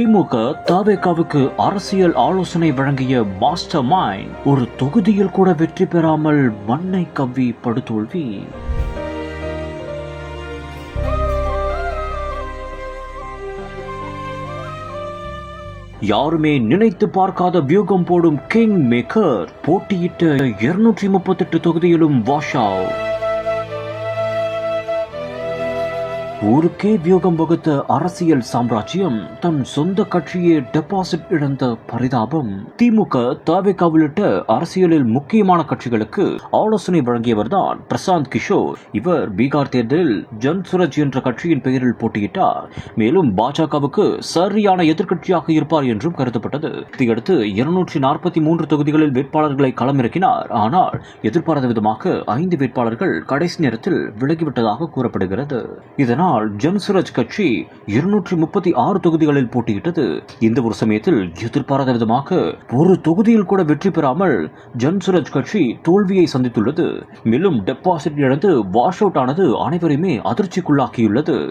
திமுக தாவேகாவுக்கு அரசியல் ஆலோசனை வழங்கிய மாஸ்டர் மைண்ட் ஒரு தொகுதியில் கூட வெற்றி பெறாமல் மண்ணை கவ்வி படுதோல்வி. யாருமே நினைத்து பார்க்காத வியூகம் போடும் கிங் மேக்கர் போட்டியிட்ட இருநூற்றி முப்பத்தெட்டு தொகுதியிலும் வாஷ் அவுட். ஊருக்கே வியோகம் வகுத்த அரசியல் சாம்ராஜ்யம் தன் சொந்த கட்சியே டெபாசிட் இழந்த பரிதாபம். திமுக தவிக உள்ளிட்ட அரசியலில் முக்கியமான கட்சிகளுக்கு ஆலோசனை வழங்கியவர்தான் பிரசாந்த் கிஷோர். இவர் பீகார் தேர்தலில் ஜன் சுரஜ் என்ற கட்சியின் பெயரில் போட்டியிட்டார். மேலும் பாஜகவுக்கு சரியான எதிர்க்கட்சியாக இருப்பார் என்றும் கருதப்பட்டது. இதையடுத்து இருநூற்றி நாற்பத்தி மூன்று தொகுதிகளில் வேட்பாளர்களை களமிறக்கினார். ஆனால் எதிர்பாராத விதமாக ஐந்து வேட்பாளர்கள் கடைசி நேரத்தில் விலகிவிட்டதாக கூறப்படுகிறது. இதனால் ஜன்சுரஜ் கட்சி இருநூற்றி முப்பத்தி ஆறு தொகுதிகளில் போட்டியிட்டது. இந்த ஒரு சமயத்தில் எதிர்பாராத விதமாக ஒரு தொகுதியில் கூட வெற்றி பெறாமல் ஜன்சுரஜ் கட்சி தோல்வியை சந்தித்துள்ளது. மேலும் டெபாசிட் இழந்து வாஷ் அவுட் ஆனது அனைவரையுமே அதிர்ச்சிக்குள்ளாக்கியுள்ளது.